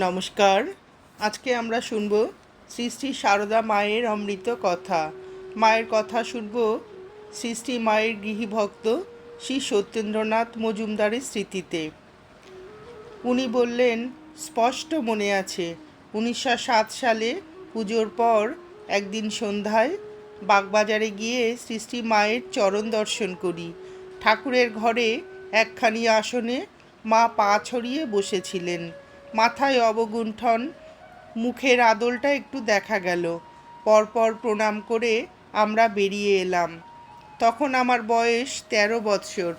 নমস্কার। আজকে আমরা শুনব শ্রী শ্রী সারদা মায়ের অমৃত কথা। মায়ের কথা শুনব শ্রী শ্রী মায়ের গৃহীভক্ত শ্রী সত্যেন্দ্রনাথ মজুমদারের স্মৃতিতে। উনি বললেন, স্পষ্ট মনে আছে, উনিশশো সাত সালে পুজোর পর একদিন সন্ধ্যায় বাগবাজারে গিয়ে শ্রী শ্রী মায়ের চরণ দর্শন করি। ঠাকুরের ঘরে একখানি আসনে মা পা ছড়িয়ে বসেছিলেন। মাথায় অবগুণ্ঠন, মুখের আদলটা একটু দেখা গেল। পরপর প্রণাম করে আমরা বেরিয়ে এলাম। তখন আমার বয়স তেরো বৎসর।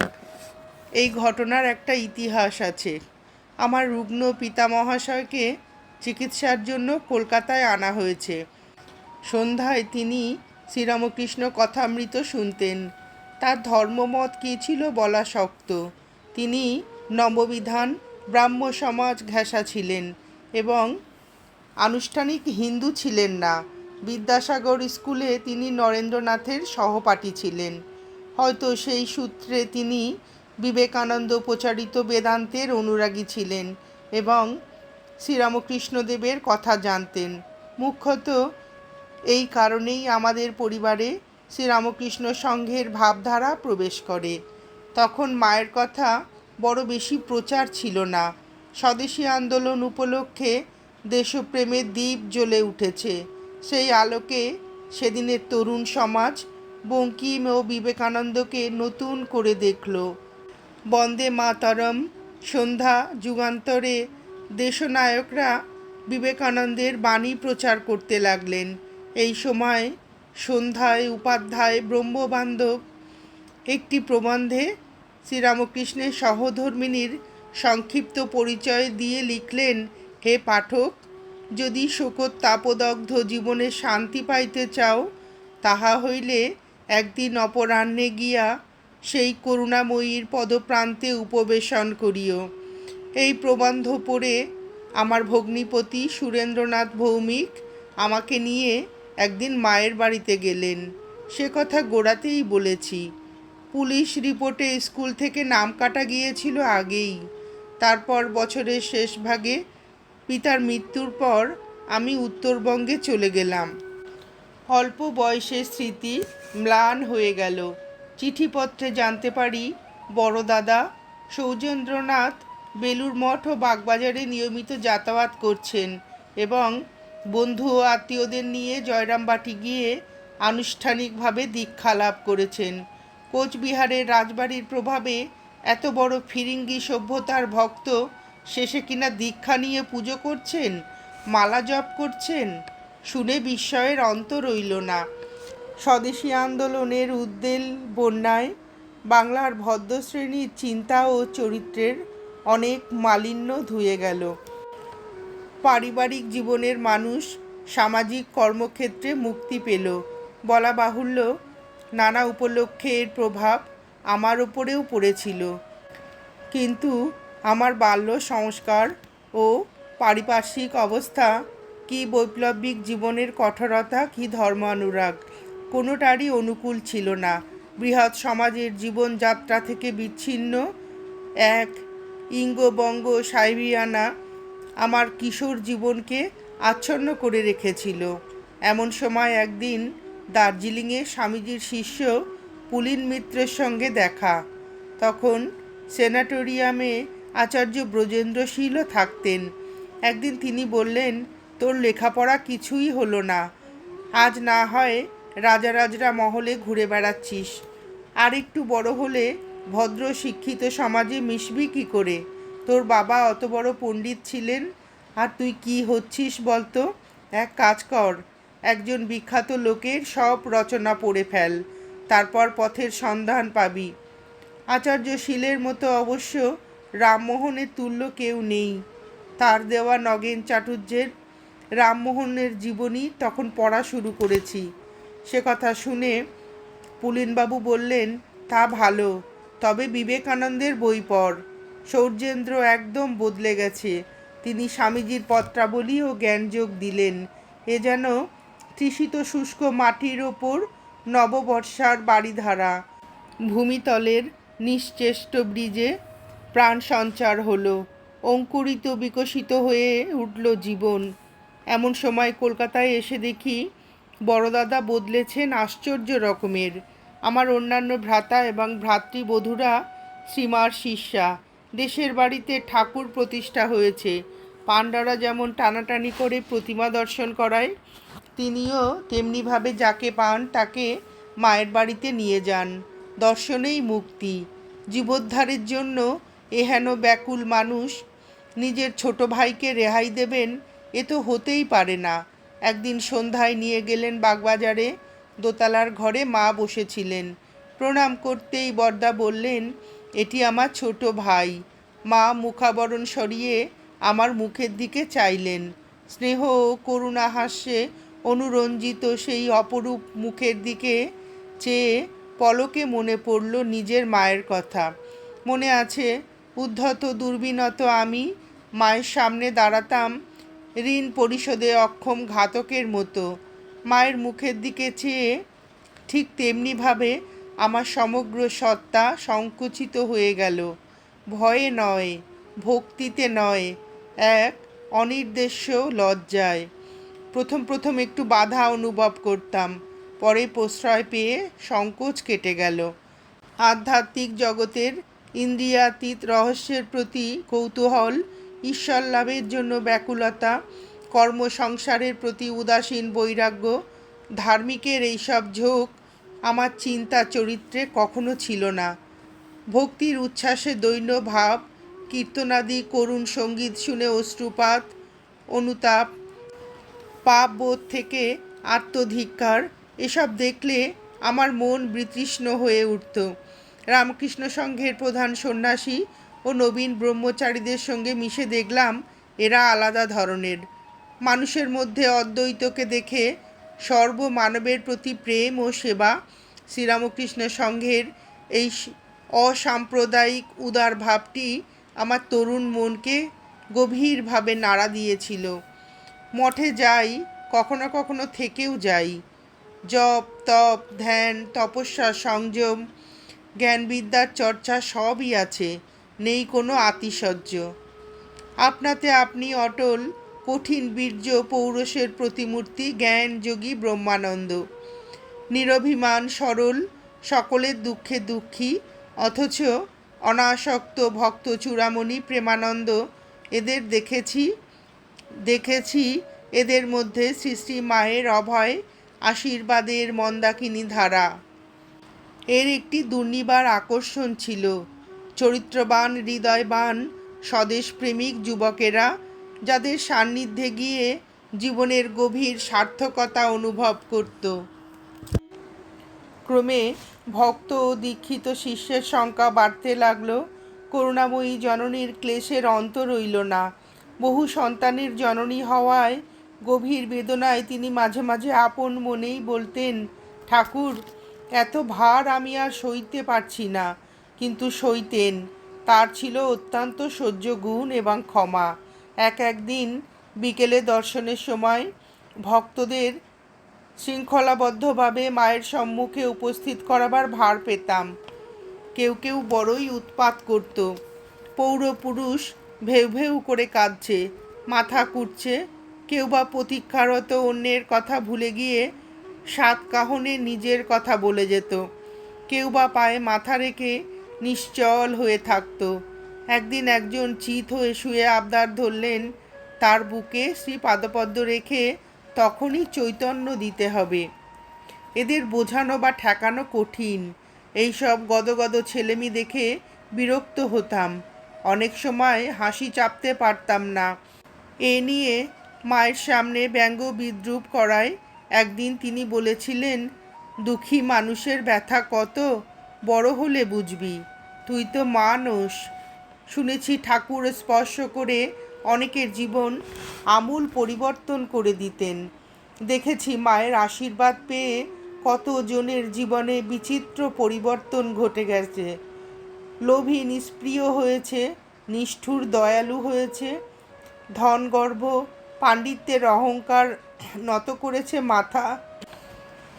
এই ঘটনার একটা ইতিহাস আছে। আমার রুগ্ন পিতামহাশয়কে চিকিৎসার জন্য কলকাতায় আনা হয়েছে। সন্ধ্যায় তিনি শ্রীরামকৃষ্ণ কথামৃত শুনতেন। তার ধর্মমত কী ছিল বলা শক্ত। তিনি নববিধান ব্রাহ্ম সমাজ ঘেঁষা ছিলেন এবং আনুষ্ঠানিক হিন্দু ছিলেন না। বিদ্যাসাগর স্কুলে তিনি নরেন্দ্রনাথের সহপাঠী ছিলেন। হয়তো সেই সূত্রে তিনি বিবেকানন্দ প্রচারিত বেদান্তের অনুরাগী ছিলেন এবং শ্রীরামকৃষ্ণদেবের কথা জানতেন। মুখ্যত এই কারণেই আমাদের পরিবারে শ্রীরামকৃষ্ণ সংঘের ভাবধারা প্রবেশ করে। তখন মায়ের কথা বড় বেশি প্রচার ছিল না। স্বদেশী আন্দোলন উপলক্ষে দেশপ্রেমের দ্বীপ জ্বলে উঠেছে। সেই আলোকে সেদিনের তরুণ সমাজ বঙ্কিম ও বিবেকানন্দকে নতুন করে দেখল। বন্দে মাতরম, সন্ধ্যা যুগান্তরে দেশনায়করা বিবেকানন্দের বাণী প্রচার করতে লাগলেন। এই সময় সন্ধ্যায় উপাধ্যায় ব্রহ্মবান্ধব একটি প্রবন্ধে শ্রীরামকৃষ্ণের সহধর্মিনীর সংক্ষিপ্ত পরিচয় দিয়ে লিখলেন, হে পাঠক, যদি শোকত তাপদগ্ধ জীবনে শান্তি পাইতে চাও, তাহা হইলে একদিন অপরাহ্নে গিয়া সেই করুণাময়ীর পদপ্রান্তে উপবেশন করিও। এই প্রবন্ধ পড়ে আমার ভগ্নিপতি সুরেন্দ্রনাথ ভৌমিক আমাকে নিয়ে একদিন মায়ের বাড়িতে গেলেন। সে কথা গোড়াতেই বলেছি। পুলিশ রিপোর্টে স্কুল থেকে নাম কাটা গিয়েছিল আগেই। তারপর বছরের শেষ ভাগে পিতার মৃত্যুর পর আমি উত্তরবঙ্গে চলে গেলাম। অল্প বয়সের স্মৃতি ম্লান হয়ে গেল। চিঠিপত্রে জানতে পারি, বড় দাদা সৌজেন্দ্রনাথ বেলুর মঠ ও বাগবাজারে নিয়মিত যাতায়াত করছেন এবং বন্ধু ও আত্মীয়দের নিয়ে জয়রামবাটি গিয়ে আনুষ্ঠানিকভাবে দীক্ষা লাভ করেছেন। কোচবিহারের রাজবাড়ির প্রভাবে এত বড় ফিরিঙ্গি সভ্যতার ভক্ত শেষে কিনা দীক্ষা নিয়ে পুজো করছেন, মালা জপ করছেন, শুনে বিস্ময়ের অন্ত রইল না। স্বদেশী আন্দোলনের উদ্বেল বন্যায় বাংলার ভদ্রশ্রেণীর চিন্তা ও চরিত্রের অনেক মালিন্য ধুয়ে গেল। পারিবারিক জীবনের মানুষ সামাজিক কর্মক্ষেত্রে মুক্তি পেল, বলা বাহুল্য নানা উপলক্ষে এর প্রভাব আমার ওপরেও পড়েছিল। কিন্তু আমার বাল্য সংস্কার ও পারিপার্শ্বিক অবস্থা কি বৈপ্লবিক জীবনের কঠোরতা, কি ধর্মানুরাগ, কোনোটারই অনুকূল ছিল না। বৃহৎ সমাজের জীবনযাত্রা থেকে বিচ্ছিন্ন এক ইঙ্গবঙ্গ সাইবিয়ানা আমার কিশোর জীবনকে আচ্ছন্ন করে রেখেছিল। এমন সময় একদিন দার্জিলিংয়ে স্বামীজির শিষ্য পুলিন মিত্রের সঙ্গে দেখা। তখন সেনাটোরিয়ামে আচার্য ব্রজেন্দ্রশীলও থাকতেন। একদিন তিনি বললেন, তোর লেখাপড়া কিছুই হলো না। আজ না হয় রাজারাজরা মহলে ঘুরে বেড়াচ্ছিস। আর একটু বড় হলে ভদ্র শিক্ষিত সমাজে মিশবি কী করে? তোর বাবা অত বড় পণ্ডিত ছিলেন, আর তুই কি হচ্ছিস বলতো? এক কাজ কর একজন বিখ্যাত লোকের সব রচনা পড়ে ফেল, তারপর পথের সন্ধান পাবি। আচার্য শীলের মতো অবশ্য রামমোহনের তুল্য কেউ নেই। তার দেওয়া নগেন চাটুর্যের রামমোহনের জীবনী তখন পড়া শুরু করেছি। সে কথা শুনে পুলিনবাবু বললেন, তা ভালো, তবে বিবেকানন্দের বই পড় সৌর্যেন্দ্র একদম বদলে গেছে। তিনি স্বামীজির পত্রাবলী ও জ্ঞানযোগ দিলেন। এ যেন তৃষিত শুষ্ক মাটির ওপর নববর্ষার বাড়িধারা। ভূমিতলের নিশ্চেষ্ট ব্রিজে প্রাণ সঞ্চার হলো। অঙ্কুরিত বিকশিত হয়ে উঠল জীবন। এমন সময় কলকাতায় এসে দেখি বড়দাদা বদলেছেন আশ্চর্য রকমের। আমার অন্যান্য ভ্রাতা এবং ভ্রাতৃবধূরা শ্রীমার শিষ্যা। দেশের বাড়িতে ঠাকুর প্রতিষ্ঠা হয়েছে। পাণ্ডারা যেমন টানাটানি করে প্রতিমা দর্শন করায় তিনিও তেমনিভাবে যাকে পান তাকে মায়ের বাড়িতে নিয়ে যান, দর্শনেই মুক্তি। জীবোদ্ধারের জন্য এহেন ব্যাকুল মানুষ নিজের ছোট ভাইকে রেহাই দেবেন এ তো হতেই পারে না। একদিন সন্ধ্যায় নিয়ে গেলেন বাগবাজারে, দোতলার ঘরে মা বসেছিলেন। প্রণাম করতেই বরদা বললেন, এটি আমার ছোট ভাই মা মুখাবরণ সরিয়ে আমার মুখের দিকে চাইলেন। স্নেহ ও করুণা হাস্যে অনুরঞ্জিত সেই অপরূপ মুখের দিকে চেয়ে পলকে মনে পড়ল নিজের মায়ের কথা। মনে আছে, উদ্ধত দুর্বিনত আমি মায়ের সামনে দাঁড়াতাম ঋণ পরিশোধে অক্ষম ঘাতকের মতো। মায়ের মুখের দিকে চেয়ে ঠিক তেমনিভাবে আমার সমগ্র সত্তা সংকুচিত হয়ে গেল। ভয়ে নয়, ভক্তিতে নয়, এক অনির্দেশ্য লজ্জায়। প্রথম প্রথম একটু বাধা অনুভব করতাম। পরে প্রশ্রয় পেয়ে সংকোচ কেটে গেল। আধ্যাত্মিক জগতের ইন্দ্রিয়াতীত রহস্যের প্রতি কৌতূহল, ঈশ্বর লাভের জন্য ব্যাকুলতা, কর্ম সংসারের প্রতি উদাসীন বৈরাগ্য, ধার্মিকের এইসব ঝোঁক আমার চিন্তা চরিত্রে কখনো ছিল না। ভক্তির উচ্ছ্বাসে দৈন্য ভাব, কীর্তনাদি, করুণ সংগীত শুনে অশ্রুপাত, অনুতাপ পাপ বোধ থেকে আত্মধিক্কার, এসব দেখলে আমার মন বিতৃষ্ণ হয়ে উঠত। রামকৃষ্ণ সংঘের প্রধান সন্ন্যাসী ও নবীন ব্রহ্মচারীদের সঙ্গে মিশে দেখলাম এরা আলাদা ধরনের। মানুষের মধ্যে অদ্বৈতকে দেখে সর্বমানবের প্রতি প্রেম ও সেবা শ্রীরামকৃষ্ণ সংঘের এই অসাম্প্রদায়িক উদার ভাবটি আমার তরুণ মনকে গভীরভাবে নাড়া দিয়েছিল। মঠে যাই, কখনো কখনো থেকেও যাই। জপ, তপ, ধ্যান, তপস্যা, সংযম জ্ঞানবিদ্যার চর্চা সবই আছে, নেই কোনো আতিশয্য। আপনাতে আপনি অটল, কঠিন বীর্য, পৌরষের প্রতিমূর্তি, জ্ঞান যোগী, ব্রহ্মানন্দ। নিরভিমান, সরল, সকলের দুঃখে দুঃখী, অথচ অনাসক্ত ভক্ত চূড়ামণি, প্রেমানন্দ, এদের দেখেছি দেখেছি, এদের মধ্যে সৃষ্টি মায়ের অভয়, আশীর্বাদের মন্দাকিনী ধারা। এর একটি দুর্নিবার আকর্ষণ ছিল। চরিত্রবান, হৃদয়বান, স্বদেশপ্রেমিক যুবকেরা, যাদের সান্নিধ্যে গিয়ে জীবনের গভীর সার্থকতা অনুভব করত। ক্রমে ভক্ত ও দীক্ষিত শিষ্যের সংখ্যা বাড়তে লাগল। করুণাময়ী জননীর ক্লেশের অন্ত রইল না। বহু সন্তানের জননী হওয়ায় গভীর বেদনায় তিনি মাঝে মাঝে আপন মনেই বলতেন, ঠাকুর, এত ভার আমি আর সইতে পারছি না। কিন্তু সইতেন, তার ছিল অত্যন্ত সহ্য গুণ এবং ক্ষমা। এক একদিন বিকেলে দর্শনের সময় ভক্তদের শৃঙ্খলাবদ্ধভাবে মায়ের সম্মুখে উপস্থিত করাবার ভার পেতাম। কেউ কেউ বড়ই উৎপাত করত। পৌরপুরুষ ভেউ ভেউ করে কাঁদছে, মাথা কুটছে, কেউ বা প্রতীক্ষারত অন্যের কথা ভুলে গিয়ে সাত কাহনে নিজের কথা বলে যেত। কেউ বা পায়ে মাথা রেখে নিশ্চল হয়ে থাকতো। একদিন একজন চিত হয়ে শুয়ে আবদার ধরলেন, তার বুকে শ্রী পাদপদ্ম রেখে তখনই চৈতন্য দিতে হবে। এদের বোঝানো বা ঠেকানো কঠিন। এইসব গদগদ ছেলেমি দেখে বিরক্ত হতাম। অনেক সময় হাসি চাপতে পারতাম না। এ নিয়ে মায়ের সামনে ব্যঙ্গ বিদ্রুপ করায় একদিন তিনি বলেছিলেন, দুঃখী মানুষের ব্যথা কত, বড় হলে বুঝবি। তুই তো মানুষ। শুনেছি ঠাকুর স্পর্শ করে অনেকের জীবন আমূল পরিবর্তন করে দিতেন। দেখেছি মায়ের আশীর্বাদ পেয়ে কতজনের জীবনে বিচিত্র পরিবর্তন ঘটে গেছে। লোভী, নিষ্প্রিয় হয়েছে, নিষ্ঠুর, দয়ালু হয়েছে। ধনগর্ভ, পাণ্ডিত্যের অহংকার নত করেছে মাথা।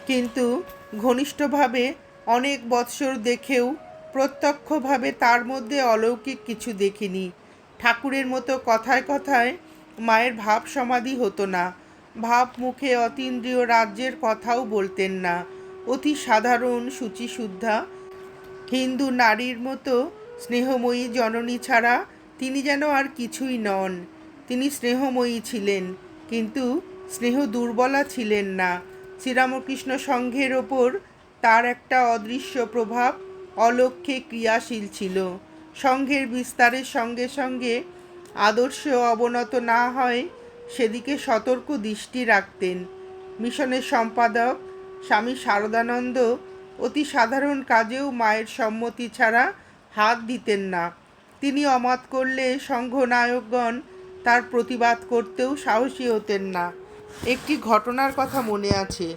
কিন্তু ঘনিষ্ঠভাবে অনেক বৎসর দেখেও প্রত্যক্ষভাবে তার মধ্যে অলৌকিক কিছু দেখিনি। ঠাকুরের মতো কথায় কথায় মায়ের ভাব সমাধি হতো না। ভাব মুখে অতীন্দ্রিয় রাজ্যের কথাও বলতেন না। অতি সাধারণ শুচিশুদ্ধা হিন্দু নারীর মতো স্নেহময়ী জননী ছাড়া তিনি যেন আর কিছুই নন। তিনি স্নেহময়ী ছিলেন, কিন্তু স্নেহ দুর্বলা ছিলেন না। শ্রীরামকৃষ্ণ সংঘের ওপর তার একটা অদৃশ্য প্রভাব অলক্ষ্যে ক্রিয়াশীল ছিল। সংঘের বিস্তারের সঙ্গে সঙ্গে আদর্শ অবনত না হয় সেদিকে সতর্ক দৃষ্টি রাখতেন। মিশনের সম্পাদক স্বামী শারদানন্দ অতি সাধারণ কাজেও মায়ের সম্মতি ছাড়া হাত দিতেন না। তিনি অমাত করলে সংঘনায়কগণ তার প্রতিবাদ করতেও সাহসী হতেন না। একটি ঘটনার কথা মনে আছে।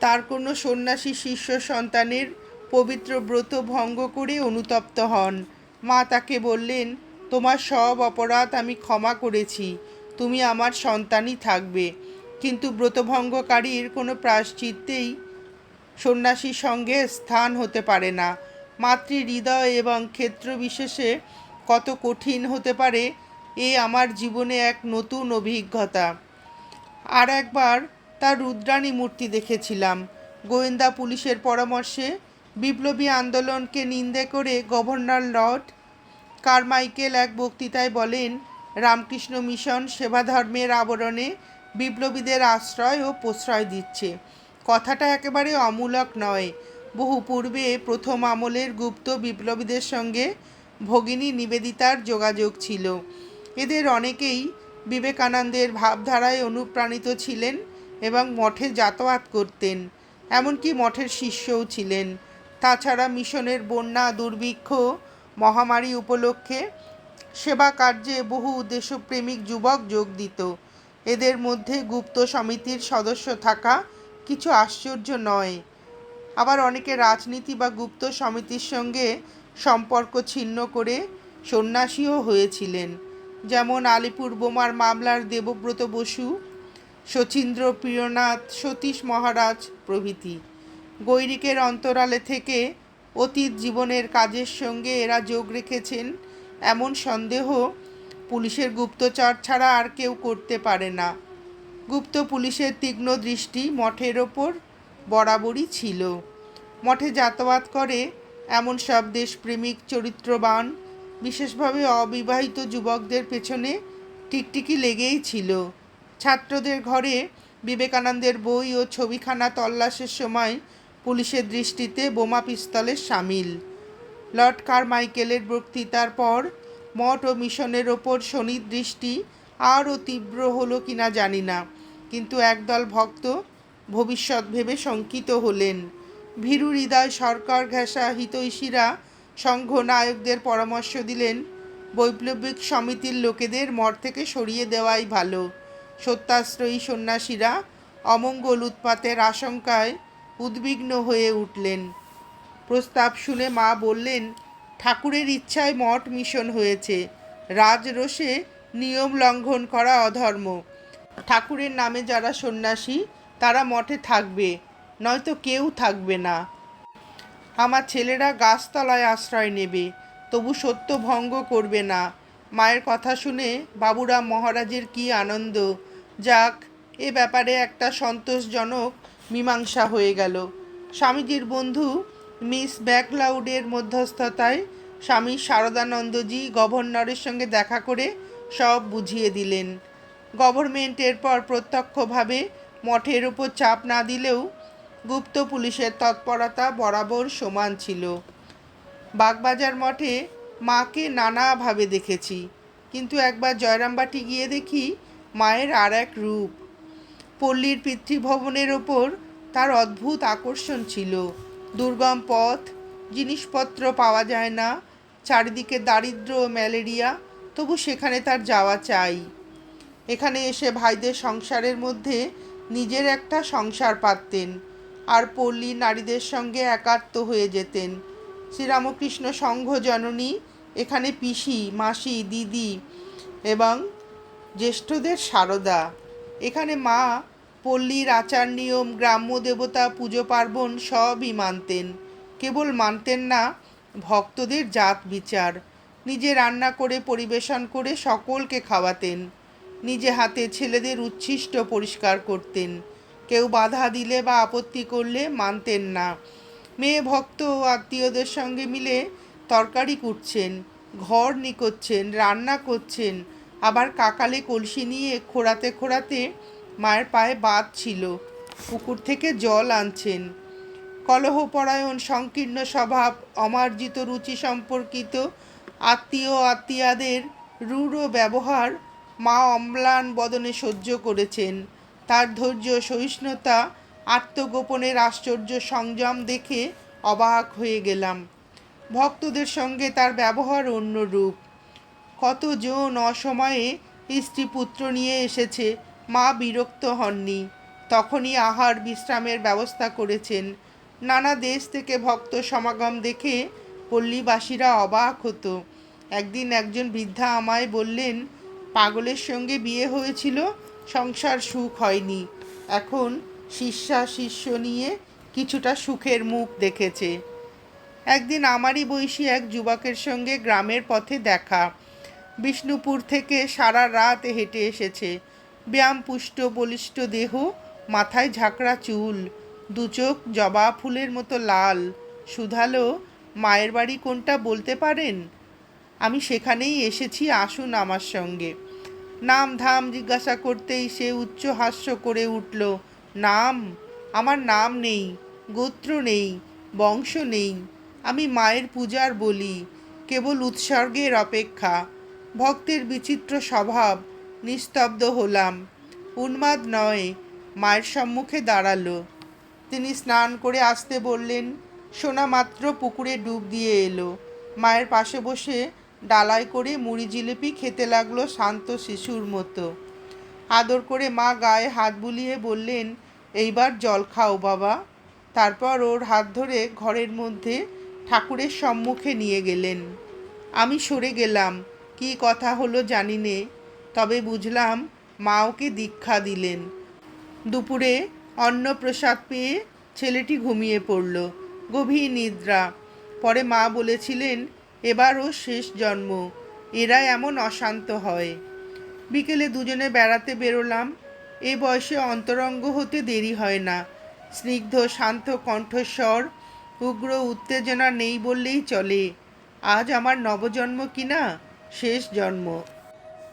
তার কোনো সন্ন্যাসী শিষ্য সন্তানের পবিত্র ব্রত ভঙ্গ করে অনুতপ্ত হন। মা তাকে বললেন, তোমার সব অপরাধ আমি ক্ষমা করেছি, তুমি আমার সন্তানই থাকবে। কিন্তু ব্রতভঙ্গকারীর কোনো প্রায়শ্চিত্তেই সন্ন্যাসীর সঙ্গে স্থান হতে পারে না। মাতৃ হৃদয় এবং ক্ষেত্র বিশেষে কত কঠিন হতে পারে, এ আমার জীবনে এক নতুন অভিজ্ঞতা। আর একবার তার রুদ্রাণী মূর্তি দেখেছিলাম। গোয়েন্দা পুলিশের পরামর্শে বিপ্লবী আন্দোলনকে নিন্দে করে গভর্নর লর্ড কারমাইকেল এক বক্তৃতায় বলেন, রামকৃষ্ণ মিশন সেবা ধর্মের আবরণে বিপ্লবীদের আশ্রয় ও প্রশ্রয় দিচ্ছে। কথাটা একেবারে অমূলক নয়। বহু পূর্বে প্রথম আমলের গুপ্ত বিপ্লবীদের সঙ্গে ভগিনী নিবেদিতার যোগাযোগ ছিল। এদের অনেকেই বিবেকানন্দের ভাবধারায় অনুপ্রাণিত ছিলেন এবং মঠে যাতায়াত করতেন, এমনকি মঠের শিষ্যও ছিলেন। তাছাড়া মিশনের বন্যা দুর্ভিক্ষ, মহামারী উপলক্ষে সেবা কার্যে বহু দেশপ্রেমিক যুবক যোগ দিত। এদের মধ্যে গুপ্ত সমিতির সদস্য থাকা কিছু আশ্চর্য নয়। আবার অনেকে রাজনীতি বা গুপ্ত সমিতির সঙ্গে সম্পর্ক ছিন্ন করে সন্ন্যাসীও হয়েছিলেন, যেমন আলিপুর বোমার মামলার দেবব্রত বসু, শচীন্দ্র প্রিয়নাথ, সতীশ মহারাজ প্রভৃতি। গৈরিকের অন্তরালে থেকে অতীত জীবনের কাজের সঙ্গে এরা যোগ রেখেছেন, এমন সন্দেহ পুলিশের গুপ্তচর ছাড়া আর কেউ করতে পারে না। গুপ্ত পুলিশের তীক্ষ্ণ দৃষ্টি মঠের ওপর বরাবরই ছিল। মঠে যাতায়াত করে এমন সব দেশপ্রেমিক, চরিত্রবান, বিশেষভাবে অবিবাহিত যুবকদের পেছনে টিকটিকি লেগেই ছিল। ছাত্রদের ঘরে বিবেকানন্দের বই ও ছবিখানা তল্লাশের সময় পুলিশের দৃষ্টিতে বোমা পিস্তলের সামিল। লর্ড কারমাইকেলের বক্তৃতার পর মঠ ও মিশনের ওপর শনির দৃষ্টি আরও তীব্র হলো কিনা জানি না, কিন্তু একদল ভক্ত ভবিষ্যৎ ভেবে শঙ্কিত হলেন। ভীরু হৃদয় সরকার ঘেঁষা হিতৈষীরা সংঘ নায়কদের পরামর্শ দিলেন, বৈপ্লবিক সমিতির লোকেদের মঠ থেকে সরিয়ে দেওয়াই ভালো। সত্যাশ্রয়ী সন্ন্যাসীরা অমঙ্গল উৎপাতের আশঙ্কায় উদ্বিগ্ন হয়ে উঠলেন। প্রস্তাব শুনে মা বললেন, ঠাকুরের ইচ্ছায় মঠ মিশন হয়েছে। রাজরোষে নিয়ম লঙ্ঘন করা অধর্ম। ঠাকুরের নামে যারা সন্ন্যাসী, তারা মঠে থাকবে, নয়তো কেউ থাকবে না। আমার ছেলেরা গাছতলায় আশ্রয় নেবে, তবু সত্য ভঙ্গ করবে না। মায়ের কথা শুনে বাবুরাম মহারাজের কি আনন্দ। যাক, এ ব্যাপারে একটা সন্তোষজনক মীমাংসা হয়ে গেল। স্বামীজির বন্ধু মিস ব্যাকলাউডের মধ্যস্থতায় স্বামী শারদানন্দজি গভর্নরের সঙ্গে দেখা করে সব বুঝিয়ে দিলেন। গভর্নমেন্ট পর প্রত্যক্ষভাবে মঠের উপর চাপ না দিলেও গুপ্ত পুলিশের তৎপরতা বরাবর সমান ছিল। বাগবাজার মঠে মাকে নানাভাবে দেখেছি, কিন্তু একবার জয়রামবাটি গিয়ে দেখি মায়ের আর এক রূপ। পল্লীর পিতৃভবনের ওপর তার অদ্ভুত আকর্ষণ ছিল। দুর্গম পথ, জিনিসপত্র পাওয়া যায় না, চারিদিকে দারিদ্র ও ম্যালেরিয়া তবু সেখানে তার যাওয়া চাই। এখানে এসে ভাইদের সংসারের মধ্যে নিজের একটা সংসার পাততেন আর পল্লী নারীদের সঙ্গে একাত্ম হয়ে যেতেন। শ্রীরামকৃষ্ণ সংঘ জননী এখানে পিসি, মাসি, দিদি এবং জ্যেষ্ঠদের সারদা। এখানে মা পল্লীর আচার নিয়ম, গ্রাম্য দেবতা, পুজো পার্বণ সবই মানতেন। কেবল মানতেন না, ভক্তদের জাত বিচার। নিজে রান্না করে, পরিবেশন করে সকলকে খাওয়াতেন। নিজে হাতে ছেলেদের উচ্ছিষ্ট পরিষ্কার করতেন। কেউ বাধা দিলে বা আপত্তি করলে মানতেন না। মেয়ে ভক্ত ও আত্মীয়দের সঙ্গে মিলে তরকারি কুটছেন, ঘর নিকোচ্ছেন, রান্না করছেন। আবার কাকালে কলসি নিয়ে খোড়াতে খোঁড়াতে মায়ের পায়ে বাদ ছিল, পুকুর থেকে জল আনছেন। কলহপরায়ণ সংকীর্ণ স্বভাব, অমার্জিত রুচি সম্পর্কিত আত্মীয়, আত্মীয়াদের রূঢ় ব্যবহার মা অম্লান বদনে সহ্য করেছেন। তার ধৈর্য, সহিষ্ণুতা, আত্মগোপনের আশ্চর্য সংযম দেখে অবাক হয়ে গেলাম। ভক্তদের সঙ্গে তার ব্যবহার অন্যরূপ। কতজন অসময়ে স্ত্রী পুত্র নিয়ে এসেছে, মা বিরক্ত হননি। তখনই আহার বিশ্রামের ব্যবস্থা করেছেন। নানা দেশ থেকে ভক্ত সমাগম দেখে পল্লীবাসীরা অবাক হতো। একদিন একজন বৃদ্ধা আমায় বললেন, পাগলের সঙ্গে বিয়ে হয়েছিল, সংসার সুখ হয়নি। এখন শিষ্যা শিষ্য নিয়ে কিছুটা সুখের মুখ দেখেছে। একদিন আমারই বয়সী এক যুবকের সঙ্গে গ্রামের পথে দেখা। বিষ্ণুপুর থেকে সারা রাত হেঁটে এসেছে। ব্যায়াম, পুষ্ট, বলিষ্ঠ দেহ, মাথায় ঝাঁকড়া চুল দুচোখ জবা ফুলের মতো লাল। সুধালো, মায়ের বাড়ি কোনটা বলতে পারেন? আমি সেখানেই এসেছি, আসুন আমার সঙ্গে। নাম ধাম জিজ্ঞাসা করতেই সে উচ্চ হাস্য করে উঠল, নাম? আমার নাম নেই, গোত্র নেই, বংশ নেই। আমি মায়ের পূজার বলি, কেবল উৎসর্গের অপেক্ষা। ভক্তের বিচিত্র স্বভাব, নিস্তব্ধ হলাম। উন্মাদ নয়, মায়ের সম্মুখে দাঁড়াল। তিনি স্নান করে আসতে বললেন, সোনা মাত্র পুকুরে ডুব দিয়ে এলো। মায়ের পাশে বসে ডালায় করে মুড়ি জিলিপি খেতে লাগল শান্ত শিশুর মতো। আদর করে মা গায়ে হাত বুলিয়ে বললেন, এইবার জল খাও বাবা। তারপর ওর হাত ধরে ঘরের মধ্যে ঠাকুরের সম্মুখে নিয়ে গেলেন। আমি সরে গেলাম, কি কথা হলো জানি নে। তবে বুঝলাম মা ওকে দীক্ষা দিলেন। দুপুরে অন্ন প্রসাদ পেয়ে ছেলেটি ঘুমিয়ে পড়ল। গভীর নিদ্রা। পরে মা বলেছিলেন এবার ও শেষ জন্ম। এরা এমন অশান্ত হয়। বিকেলে দুজনে বেড়াতে বেরোলাম। এ বয়সে অন্তরঙ্গ হতে দেরি হয় না। স্নিগ্ধ, শান্ত কণ্ঠস্বর, উগ্র উত্তেজনা নেই বললেই চলে। আজ আমার নবজন্ম কিনা শেষ জন্ম।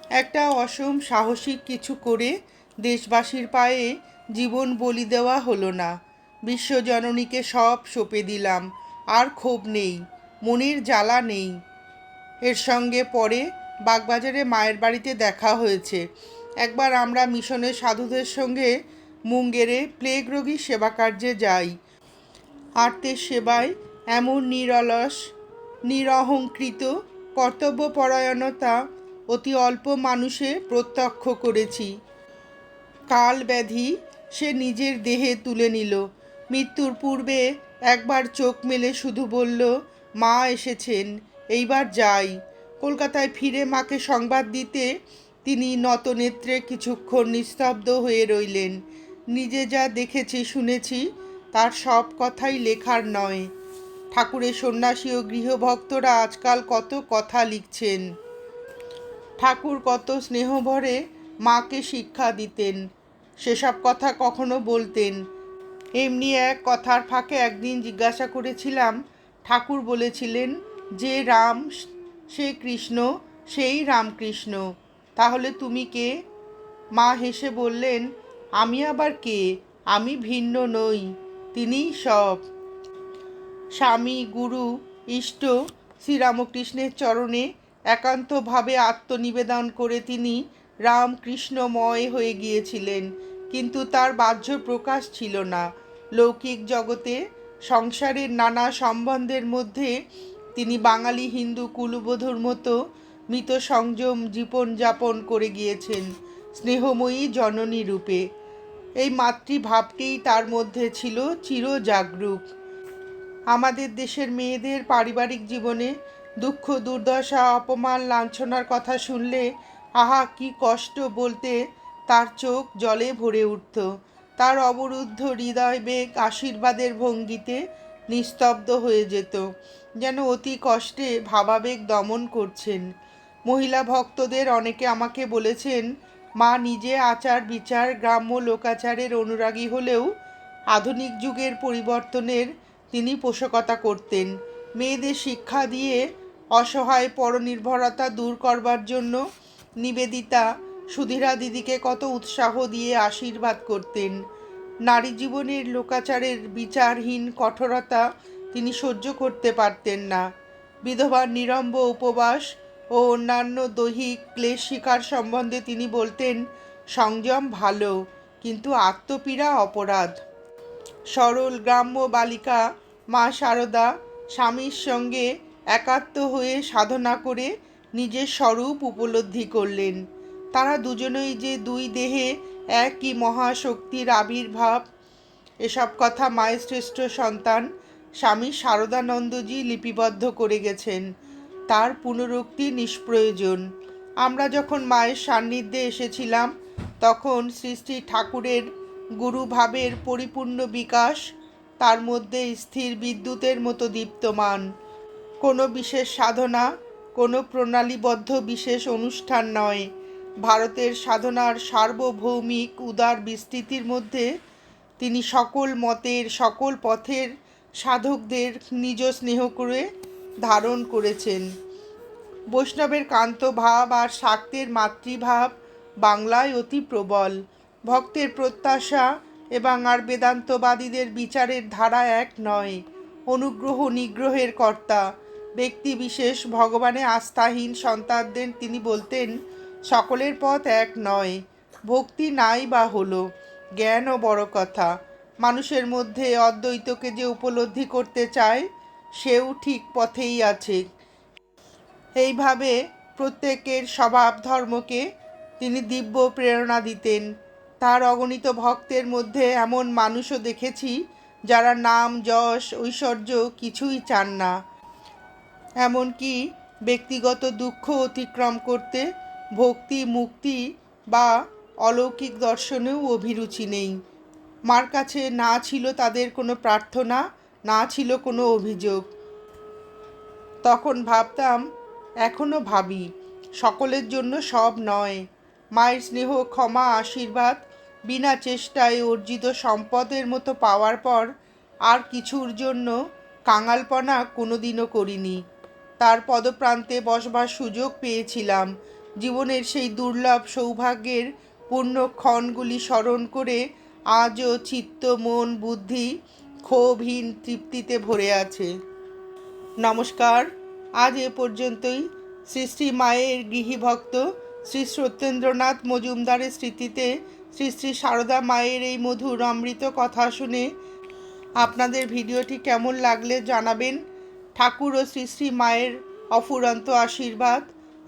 একটা অসম সাহসিক কিছু করে দেশবাসীর পায়ে জীবন বলি দেওয়া হলো না। বিশ্বজননীকে সব সঁপে দিলাম। আর ক্ষোভ নেই। মনের জ্বালা নেই। এর সঙ্গে পরে বাগবাজারে মায়ের বাড়িতে দেখা হয়েছে। একবার আমরা মিশনের সাধুদের সঙ্গে মুঙ্গেরে প্লেগ রোগী সেবা কার্যে যাই। আর্তের সেবায় এমন নিরলস, নিরহংকৃত কর্তব্যপরায়ণতা অতি অল্প মানুষে প্রত্যক্ষ করেছি। কাল ব্যাধি সে নিজের দেহে তুলে নিল। মৃত্যুর পূর্বে একবার চোখ মেলে শুধু বলল মা এসেছেন, এইবার যাই। কলকাতায় ফিরে মাকে সংবাদ দিতে তিনি নতনেত্রে কিছুক্ষণ নিস্তব্ধ হয়ে রইলেন। নিজে যা দেখেছি, শুনেছি, তার সব কথাই লেখার নয়। ঠাকুরের সন্ন্যাসী ও গৃহভক্তরা আজকাল কত কথা লিখছেন। ঠাকুর কত স্নেহভরে মাকে শিক্ষা দিতেন। সেসব কথা কখনো বলতেন। এমনি এক কথার ফাঁকে একদিন জিজ্ঞাসা করেছিলাম ঠাকুর বলেছিলেন যে রাম সে কৃষ্ণ, সেই রামকৃষ্ণ। তাহলে তুমি কে? মা হেসে বললেন, আমি আবার কে? আমি ভিন্ন নই, তিনিই সব। স্বামী, গুরু, ইষ্ট, শ্রীরামকৃষ্ণের চরণে একান্তভাবে আত্মনিবেদন করে তিনি রামকৃষ্ণময় হয়ে গিয়েছিলেন। কিন্তু তার বাহ্য প্রকাশ ছিল না। লৌকিক জগতে সংসারের নানা সম্বন্ধের মধ্যে তিনি বাঙালি, হিন্দু, কুলবোধর মতো মৃত সংযম জীবনযাপন করে গিয়েছেন স্নেহময়ী জননী রূপে। এই মাতৃভাবটিই তার মধ্যে ছিল চিরজাগরুক আমাদের দেশের মেয়েদের পারিবারিক জীবনে দুঃখ, দুর্দশা, অপমান, লাঞ্ছনার কথা শুনলে আহা, কি কষ্ট বলতে তার চোখ জলে ভরে উঠত। তার অবরুদ্ধ হৃদয় বেগ আশীর্বাদের ভঙ্গিতে নিস্তব্ধ হয়ে যেত, যেন অতি কষ্টে ভাবাবেগ দমন করছেন। মহিলা ভক্তদের অনেকে আমাকে বলেছেন, মা নিজে আচার বিচার গ্রাম্য লোকাচারের অনুরাগী হলেও আধুনিক যুগের পরিবর্তনের তিনি পোষকতা করতেন। মেয়েদের শিক্ষা দিয়ে অসহায় পরনির্ভরতা দূর করবার জন্য নিবেদিতা সুধীরা দিদিকে কত উৎসাহ দিয়ে আশীর্বাদ করতেন। নারী জীবনের লোকাচারের বিচারহীন কঠোরতা তিনি সহ্য করতে পারতেন না। বিধবার নিরম্ব উপবাস ও অন্যান্য দৈহিক ক্লেশ শিকার সম্বন্ধে তিনি বলতেন, সংযম ভালো, কিন্তু আত্মপীড়া অপরাধ। সরল গ্রাম্য বালিকা মা শারদা স্বামীর সঙ্গে একাত্ম হয়ে সাধনা করে নিজের স্বরূপ উপলব্ধি করলেন। তারা দুজনেই যে দুই দেহে একই মহাশক্তির আবির্ভাব এসব কথা মায়ের শ্রেষ্ঠ সন্তান স্বামী শারদানন্দজি লিপিবদ্ধ করে গেছেন। তার পুনরুক্তি নিষ্প্রয়োজন। আমরা যখন মায়ের সান্নিধ্যে এসেছিলাম, তখন শ্রী শ্রী ঠাকুরের গুরুভাবের পরিপূর্ণ বিকাশ তার মধ্যে স্থির বিদ্যুতের মতো দীপ্তমান। কোনো বিশেষ সাধনা, কোনো প্রণালীবদ্ধ বিশেষ অনুষ্ঠান নয়। ভারতের সাধনার সার্বভৌমিক উদার বিস্তৃতির মধ্যে তিনি সকল মতের, সকল পথের সাধকদের নিজ স্নেহ করে ধারণ করেছেন। বৈষ্ণবের কান্ত ভাব আর শাক্তের মাতৃভাব বাংলায় অতি প্রবল। ভক্তের প্রত্যাশা এবং আর বেদান্তবাদীদের বিচারের ধারা এক নয়। অনুগ্রহ নিগ্রহের কর্তা। ব্যক্তি বিশেষ ভগবানে আস্থাহীন সন্তানদের তিনি বলতেন সকলের পথ এক নয়, ভক্তি নাই বা হলো জ্ঞানও বড় কথা। মানুষের মধ্যে অদ্বৈতকে যে উপলব্ধি করতে চায়, সেও ঠিক পথেই আছে। এইভাবে প্রত্যেকের স্বভাব ধর্মকে তিনি দিব্য প্রেরণা দিতেন। তার অগণিত ভক্তের মধ্যে এমন মানুষও দেখেছি, যারা নাম, যশ, ঐশ্বর্য কিছুই চান না। এমনকি ব্যক্তিগত দুঃখ অতিক্রম করতে ভক্তি, মুক্তি বা অলৌকিক দর্শনেও অভিরুচি নেই। মার কাছে না ছিল তাদের কোনো প্রার্থনা, না ছিল কোনো অভিযোগ। তখন ভাবতাম এখনও ভাবি, সকলের জন্য সব নয়। মায়ের স্নেহ, ক্ষমা, আশীর্বাদ, বিনা চেষ্টায় অর্জিত সম্পদের মতো পাওয়ার পর আর কিছুর জন্য কাঙালপনা কোনোদিনও করিনি। তার পদপ্রান্তে বসবার সুযোগ পেয়েছিলাম। জীবনের সেই দুর্লভ সৌভাগ্যের পূর্ণ ক্ষণগুলি স্মরণ করে আজও চিত্ত, মন, বুদ্ধি ক্ষোভহীন তৃপ্তিতে ভরে আছে। নমস্কার। আজ এ পর্যন্তই। শ্রী শ্রী মায়ের গৃহীভক্ত শ্রী সত্যেন্দ্রনাথ মজুমদারের স্মৃতিতে শ্রী শ্রী সারদা মায়ের এই মধুর অমৃত কথা শুনে আপনাদের ভিডিওটি কেমন লাগলে জানাবেন। ঠাকুর ও শ্রী শ্রী মায়ের অফুরন্ত আশীর্বাদ।